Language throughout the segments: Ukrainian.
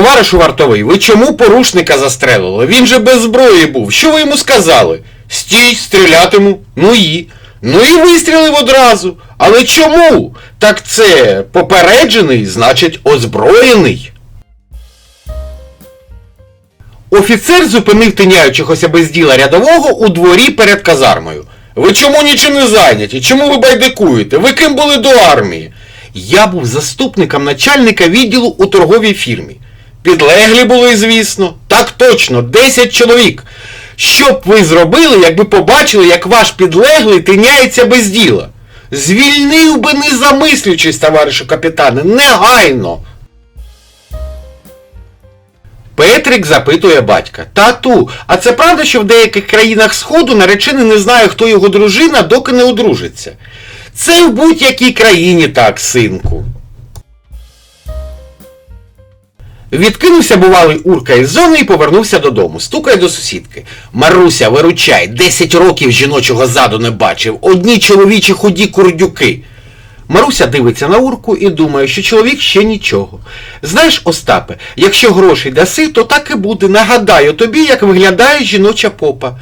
Товаришу вартовий, ви чому порушника застрелили? Він же без зброї був. Що ви йому сказали? Стій, стрілятиму. Ну і. Ну і вистрілив одразу. Але чому? Так це попереджений, значить озброєний. Офіцер зупинив тиняючогося без діла рядового у дворі перед казармою. Ви чому нічим не зайняті? Чому ви байдикуєте? Ви ким були до армії? Я був заступником начальника відділу у торговій фірмі. Підлеглі були, звісно. Так точно, 10 чоловік. Що б ви зробили, якби побачили, як ваш підлеглий тиняється без діла? Звільнив би не замислюючись, товаришу капітане, негайно. Петрик запитує батька. Тату, а це правда, що в деяких країнах Сходу наречений не знає, хто його дружина, доки не одружиться? Це в будь-якій країні так, синку. Відкинувся бувалий урка із зони і повернувся додому. Стукає до сусідки. Маруся, виручай, 10 років жіночого заду не бачив. Одні чоловічі худі курдюки. Маруся дивиться на урку і думає, що чоловік ще нічого. Знаєш, Остапе, якщо грошей даси, то так і буде. Нагадаю тобі, як виглядає жіноча попа.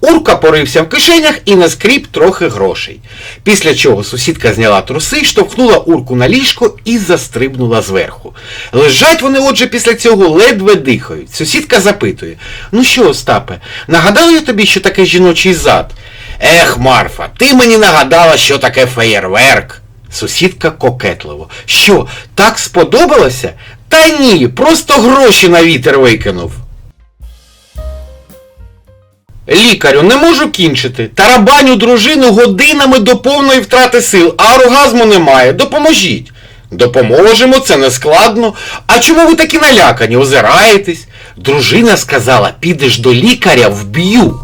Урка порився в кишенях і наскріб трохи грошей. Після чого сусідка зняла труси, штовхнула урку на ліжко і застрибнула зверху. Лежать вони, отже, після цього ледве дихають. Сусідка запитує: Ну що, Остапе, нагадав я тобі, що таке жіночий зад? Ех, Марфа, ти мені нагадала, що таке феєрверк. Сусідка кокетливо. Що, так сподобалося? Та ні, просто гроші на вітер викинув. Лікарю, не можу кінчити. Тарабаню дружину годинами до повної втрати сил, а оргазму немає. Допоможіть. Допоможемо, це не складно. А чому ви такі налякані? Озираєтесь? Дружина сказала, підеш до лікаря, вб'ю.